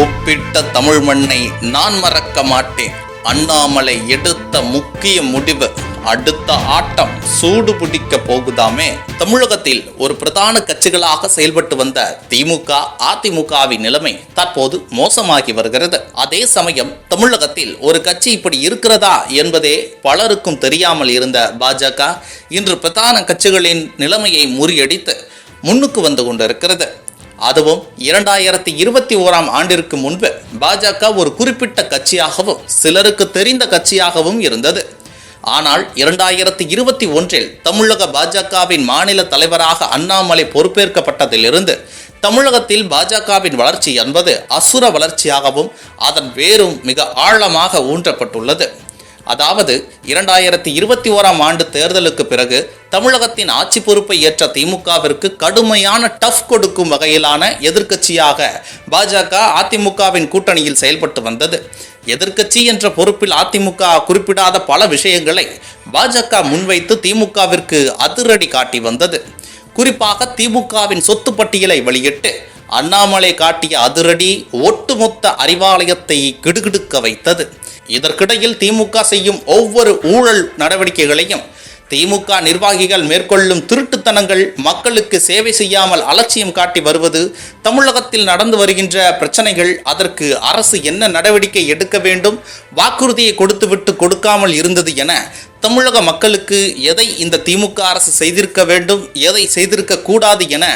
ஒப்பிட்ட தமிழ் மண்ணை நான் மறக்க மாட்டேன். அண்ணாமலை எடுத்த முக்கிய முடிவு அடுத்த ஆட்டம் சூடு பிடிக்க போகுதாமே. தமிழகத்தில் ஒரு பிரதான கட்சிகளாக செயல்பட்டு வந்த திமுக அதிமுகவின் நிலைமை தற்போது மோசமாகி வருகிறது. அதே சமயம் தமிழகத்தில் ஒரு கட்சி இப்படி இருக்கிறதா என்பதே பலருக்கும் தெரியாமல் இருந்த பாஜக இன்று பிரதான கட்சிகளின் நிலைமையை முறியடித்து முன்னுக்கு வந்து கொண்டிருக்கிறது. அதுவும் இரண்டாயிரத்தி இருபத்தி ஓராம் ஆண்டிற்கு முன்பு பாஜக ஒரு குறிப்பிட்ட கட்சியாகவும் சிலருக்கு தெரிந்த கட்சியாகவும் இருந்தது. ஆனால் இரண்டாயிரத்தி இருபத்தி ஒன்றில் தமிழக பாஜகவின் மாநில தலைவராக அண்ணாமலை பொறுப்பேற்கப்பட்டதிலிருந்து தமிழகத்தில் பாஜகவின் வளர்ச்சி என்பது அசுர வளர்ச்சியாகவும் அதன் வேரும் மிக ஆழமாக ஊன்றப்பட்டுள்ளது. அதாவது இரண்டாயிரத்தி இருபத்தி ஓராம் ஆண்டு தேர்தலுக்கு பிறகு தமிழகத்தின் ஆட்சி பொறுப்பை ஏற்ற திமுகவிற்கு கடுமையான டஃப் கொடுக்கும் வகையிலான எதிர்க்கட்சியாக பாஜக அதிமுகவின் கூட்டணியில் செயல்பட்டு வந்தது. எதிர்க்கட்சி என்ற பொறுப்பில் அதிமுக குறிப்பிடாத பல விஷயங்களை பாஜக முன்வைத்து திமுகவிற்கு அதிரடி காட்டி வந்தது. குறிப்பாக திமுகவின் சொத்து பட்டியலை வெளியிட்டு அண்ணாமலை காட்டிய அதிரடி ஒட்டுமொத்த அறிவாலயத்தை கிடுகிடுக்க வைத்தது. இதற்கிடையில் திமுக செய்யும் ஒவ்வொரு ஊழல் நடவடிக்கைகளையும் திமுக நிர்வாகிகள் மேற்கொள்ளும் திருட்டுத்தனங்கள் மக்களுக்கு சேவை செய்யாமல் அலட்சியம் காட்டி வருவது தமிழகத்தில் நடந்து வருகின்ற பிரச்சனைகள் அதற்கு அரசு என்ன நடவடிக்கை எடுக்க வேண்டும் வாக்குறுதியை கொடுத்துவிட்டு கொடுக்காமல் இருந்தது என தமிழக மக்களுக்கு எதை இந்த திமுக அரசு செய்திருக்க வேண்டும் எதை செய்திருக்க கூடாது என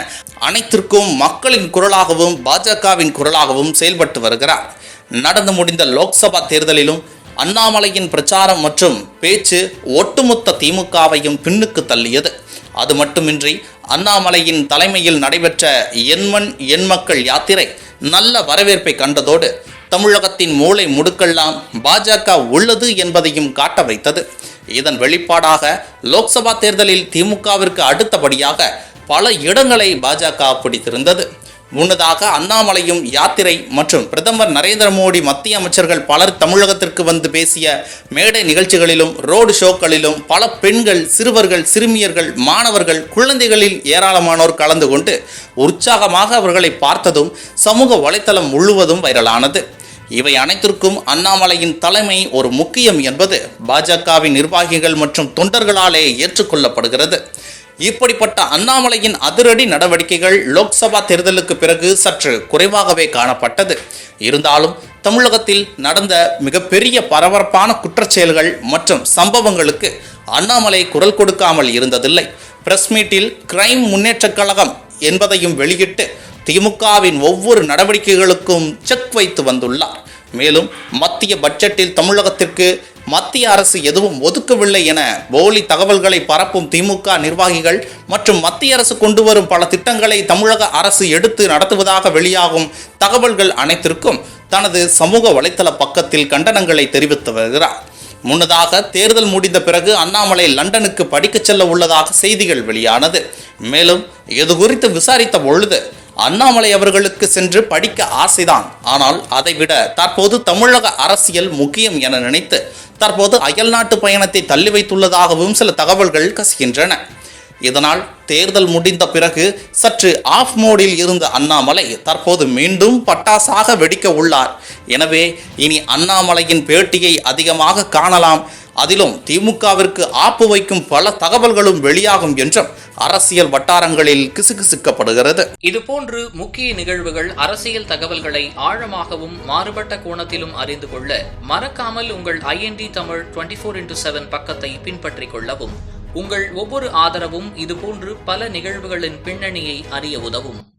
அனைத்திற்கும் மக்களின் குரலாகவும் பாஜகவின் குரலாகவும் செயல்பட்டு வருகிறார். நடந்து முடிந்த லோக்சபா தேர்தலிலும் அண்ணாமலையின் பிரச்சாரம் மற்றும் பேச்சு ஒட்டுமொத்த திமுகவையும் பின்னுக்கு தள்ளியது. அது மட்டுமின்றி அண்ணாமலையின் தலைமையில் நடைபெற்ற எண்மண் எண்மக்கள் யாத்திரை நல்ல வரவேற்பை கண்டதோடு தமிழகத்தின் மூளை முடுக்கெல்லாம் பாஜக உள்ளது என்பதையும் காட்ட வைத்தது. இதன் வெளிப்பாடாக லோக்சபா தேர்தலில் திமுகவிற்கு அடுத்தபடியாக பல இடங்களை பாஜக பிடித்திருந்தது. முன்னதாக அண்ணாமலையும் யாத்திரை மற்றும் பிரதமர் நரேந்திர மோடி மத்திய அமைச்சர்கள் பலர் தமிழகத்திற்கு வந்து பேசிய மேடை நிகழ்ச்சிகளிலும் ரோடு ஷோக்களிலும் பல பெண்கள் சிறுவர்கள் சிறுமியர்கள் மாணவர்கள் குழந்தைகளில் ஏராளமானோர் கலந்து கொண்டு உற்சாகமாக அவர்களை பார்த்ததும் சமூக வலைத்தளம் முழுவதும் வைரலானது. இவை அனைத்திற்கும் அண்ணாமலையின் தலைமை ஒரு முக்கியம் என்பது பாஜகவின் நிர்வாகிகள் மற்றும் தொண்டர்களாலே ஏற்றுக்கொள்ளப்படுகிறது. இப்படிப்பட்ட அண்ணாமலையின் அதிரடி நடவடிக்கைகள் லோக்சபா தேர்தலுக்கு பிறகு சற்று குறைவாகவே காணப்பட்டது. இருந்தாலும் தமிழகத்தில் நடந்த மிகப்பெரிய பரபரப்பான குற்றச்செயல்கள் மற்றும் சம்பவங்களுக்கு அண்ணாமலை குரல் கொடுக்காமல் இருந்ததில்லை. பிரஸ் மீட்டில் கிரைம் முன்னேற்றக் கழகம் என்பதையும் வெளியிட்டு திமுகவின் ஒவ்வொரு நடவடிக்கைகளுக்கும் செக் வைத்து வந்துள்ளார். மேலும் மத்திய பட்ஜெட்டில் தமிழகத்திற்கு மத்திய அரசு எதுவும் ஒதுக்கவில்லை என போலி தகவல்களை பரப்பும் திமுக நிர்வாகிகள் மற்றும் மத்திய அரசு கொண்டு வரும் பல திட்டங்களை தமிழக அரசு எடுத்து நடத்துவதாக வெளியாகும் தகவல்கள் அனைத்திற்கும் தனது சமூக வலைத்தள பக்கத்தில் கண்டனங்களை தெரிவித்து வருகிறார். முன்னதாக தேர்தல் முடிந்த பிறகு அண்ணாமலை லண்டனுக்கு படிக்கச் செல்ல உள்ளதாக செய்திகள் வெளியானது. மேலும் இது குறித்து விசாரித்த பொழுது அண்ணாமலை அவர்களுக்கு சென்று படிக்க ஆசைதான். ஆனால் அதைவிட தற்போது தமிழக அரசியல் முக்கியம் என நினைத்து தற்போது அயல்நாட்டு பயணத்தை தள்ளி வைத்துள்ளதாகவும் சில தகவல்கள் கசிகின்றன. இதனால் தேர்தல் முடிந்த பிறகு சற்று ஆஃப் மோடில் இருந்த அண்ணாமலை தற்போது மீண்டும் பட்டாசாக வெடிக்க உள்ளார். எனவே இனி அண்ணாமலையின் பேட்டியை அதிகமாக காணலாம். அதிலும் திமுகவிற்கு ஆப்பு வைக்கும் பல தகவல்களும் வெளியாகும் என்றும் அரசியல் வட்டாரங்களில் கிசுகிசுக்கப்படுகிறது. இதுபோன்று முக்கிய நிகழ்வுகள் அரசியல் தகவல்களை ஆழமாகவும் மாறுபட்ட கோணத்திலும் அறிந்து கொள்ள மறக்காமல் உங்கள் IND Tamil twenty four into seven பக்கத்தை பின்பற்றிக் கொள்ளவும். உங்கள் ஒவ்வொரு ஆதரவும் இதுபோன்று பல நிகழ்வுகளின் பின்னணியை அறிய உதவும்.